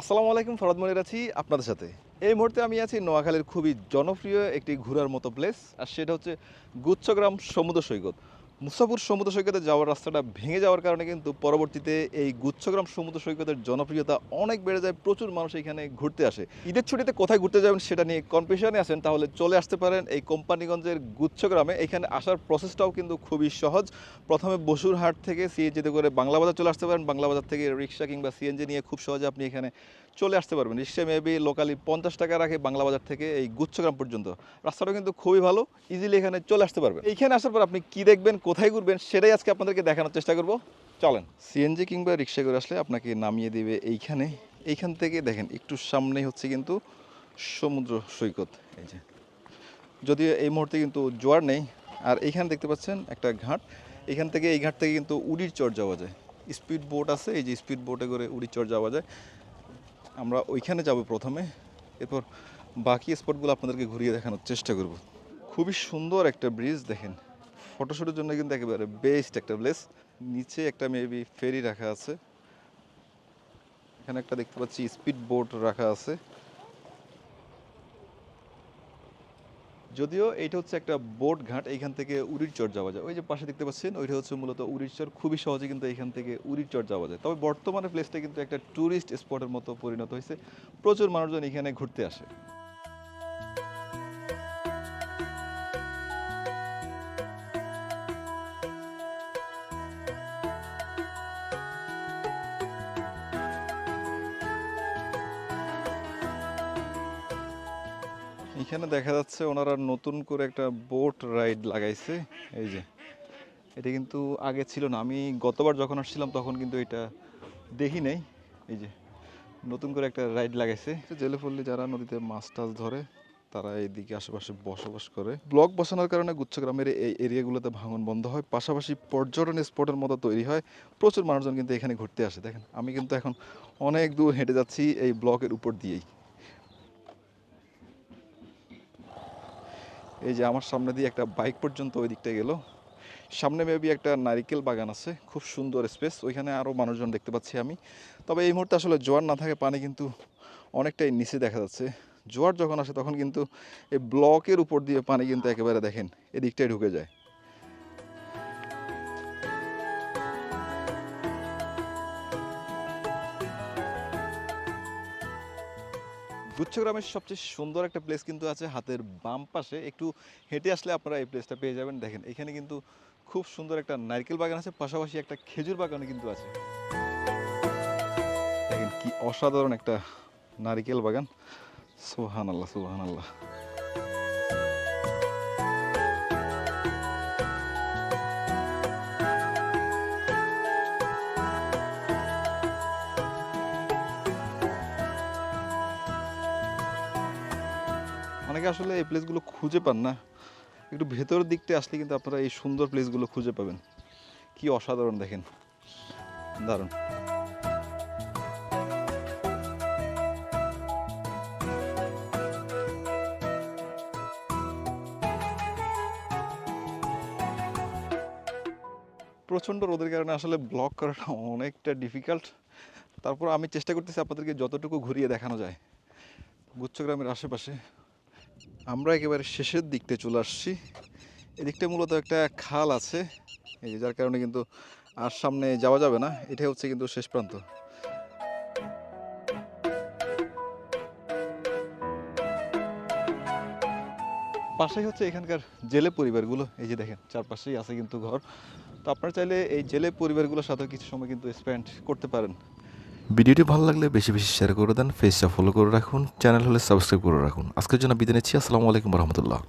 আসসালামু আলাইকুম ফরাদ মনির আছি আপনাদের সাথে। এই মুহূর্তে আমি আছি নোয়াখালীর খুবই জনপ্রিয় একটি ঘোরার মতো প্লেস আর সেটা হচ্ছে গুচ্ছগ্রাম সমুদ্র সৈকত। মুসাফুর সমুদ্র সৈকতে যাওয়ার রাস্তাটা ভেঙে যাওয়ার কারণে কিন্তু পরবর্তীতে এই গুচ্ছগ্রাম সমুদ্র সৈকতের জনপ্রিয়তা অনেক বেড়ে যায়, প্রচুর মানুষ এখানে ঘুরতে আসে। ঈদের ছুটিতে কোথায় ঘুরতে যাবেন সেটা নিয়ে কনফিউশনে আছেন, তাহলে চলে আসতে পারেন এই কোম্পানিগঞ্জের গুচ্ছগ্রামে। এখানে আসার প্রসেসটাও কিন্তু খুবই সহজ। প্রথমে বসুরহাট থেকে সিএনজিতে করে বাংলা বাজার চলে আসতে পারেন। বাংলা বাজার থেকে রিক্সা কিংবা সিএনজি নিয়ে খুব সহজে আপনি এখানে চলে আসতে পারবেন। রিক্সা মেবি লোকালি পঞ্চাশ টাকা রাখে বাংলা বাজার থেকে এই গুচ্ছগ্রাম পর্যন্ত। রাস্তাটা কিন্তু খুবই ভালো ইজিলি এখানে চলে আসতে পারবেন। এইখানে আসার পর আপনি কি দেখবেন? কোথায় ঘুরবেন সেটাই আজকে আপনাদেরকে দেখানোর চেষ্টা করব। চলেন সিএনজি কিংবা রিক্সা করে আসলে আপনাকে নামিয়ে দিবে এইখানে। এইখান থেকে দেখেন, একটু সামনেই হচ্ছে কিন্তু সমুদ্র সৈকত, এই যে। যদিও এই মুহূর্তে কিন্তু জোয়ার নেই, আর এইখানে দেখতে পাচ্ছেন একটা ঘাট। এখান থেকে, এই ঘাট থেকে কিন্তু উড়ির চর যাওয়া যায়। স্পিড বোট আছে, এই যে স্পিড বোটে করে উড়ির চর যাওয়া যায়। আমরা ওইখানে যাব প্রথমে। এরপর বাকি স্পটগুলো আপনাদেরকে ঘুরিয়ে দেখানোর চেষ্টা করব। খুবই সুন্দর একটা ব্রিজ দেখেন। ফটোশ্যুটের জন্য কিন্তু একেবারে বেস্ট একটা প্লেস। নিচে একটা মেবি ফেরি রাখা আছে। এখানে একটা দেখতে পাচ্ছি স্পিড বোট রাখা আছে। যদিও এইটা হচ্ছে একটা বোট ঘাট, এইখান থেকে উড়ির চর যাওয়া যায়। ওই যে পাশে দেখতে পাচ্ছেন, ওইটা হচ্ছে মূলত উড়ির চর। খুবই সহজে কিন্তু এইখান থেকে উড়ির চর যাওয়া যায়। তবে বর্তমানে প্লেসটা কিন্তু একটা ট্যুরিস্ট স্পটের মতো পরিণত হয়েছে। প্রচুর মানুষজন এখানে ঘুরতে আসে। এখানে দেখা যাচ্ছে ওনারা নতুন করে একটা বোট রাইড লাগাইছে। এই যে, এটা কিন্তু আগে ছিল না। আমি গতবার যখন আসছিলাম তখন কিন্তু এটা দেখি নাই। এই যে, নতুন করে একটা রাইড লাগাইছে। জেলে পল্লী যারা নদীতে মাছ টাছ ধরে, তারা এইদিকে আশেপাশে বসবাস করে। ব্লক বসানোর কারণে গুচ্ছগ্রামের এই এরিয়াগুলোতে ভাঙন বন্ধ হয়। পাশাপাশি পর্যটন স্পটের মতো তৈরি হয়। প্রচুর মানুষজন কিন্তু এখানে ঘুরতে আসে। দেখেন, আমি কিন্তু এখন অনেক দূর হেঁটে যাচ্ছি এই ব্লকের উপর দিয়েই। এই যে আমার সামনে দিয়ে একটা বাইক পর্যন্ত ওই দিকটা গেল। সামনে মেবি একটা নারিকেল বাগান আছে, খুব সুন্দর স্পেস ওইখানে আরও মানুষজন দেখতে পাচ্ছি আমি। তবে এই মুহূর্তে আসলে জোয়ার না থাকে, পানি কিন্তু অনেকটাই নিচে দেখা যাচ্ছে। জোয়ার যখন আসে তখন কিন্তু এই ব্লকের উপর দিয়ে পানি কিন্তু একেবারে দেখেন এদিকটাই ঢুকে যায়। গুচ্ছগ্রামের সবচেয়ে সুন্দর একটা প্লেস কিন্তু আছে হাতের বাম পাশে। একটু হেঁটে আসলে আপনারা এই প্লেসটা পেয়ে যাবেন। দেখেন, এখানে কিন্তু খুব সুন্দর একটা নারকেল বাগান আছে, পাশাপাশি একটা খেজুর বাগানও কিন্তু আছে। দেখেন কি অসাধারণ একটা নারকেল বাগান। সুহান আল্লাহ সুহান আল্লাহ অনেকে আসলে এই প্লেসগুলো খুঁজে পান না। একটু ভেতরের দিকটা আসলে কিন্তু আপনারা এই সুন্দর প্লেসগুলো খুঁজে পাবেন। কি অসাধারণ দেখেন। দারুণ। প্রচণ্ড রোদের কারণে আসলে ব্লক করাটা অনেকটা ডিফিকাল্ট তারপর আমি চেষ্টা করতেছি আপনাদেরকে যতটুকু ঘুরিয়ে দেখানো যায়। গুচ্ছগ্রামের আশেপাশে। আমরা একেবারে শেষের দিকতে চলে আসছি। এদিকটা মূলত একটা খাল আছে, এই যার কারণে কিন্তু আর সামনে যাওয়া যাবে না, এটাই হচ্ছে কিন্তু শেষ প্রান্ত। পাশেই হচ্ছে এখানকার জেলে পরিবারগুলো, এই যে দেখেন, চারপাশেই আছে কিন্তু ঘর। তো আপনারা চাইলে এই জেলে পরিবারগুলোর সাথে কিছু সময় কিন্তু স্পেন্ড করতে পারেন। ভিডিওটি ভালো লাগলে বেশি বেশি শেয়ার করে দেন ফেসটা ফলো করে রাখুন চ্যানেল হলে সাবস্ক্রাইব করে রাখুন। আজকের জন্য বিদায় নিচ্ছি, আসসালামু আলাইকুম রহমতুল্লাহ।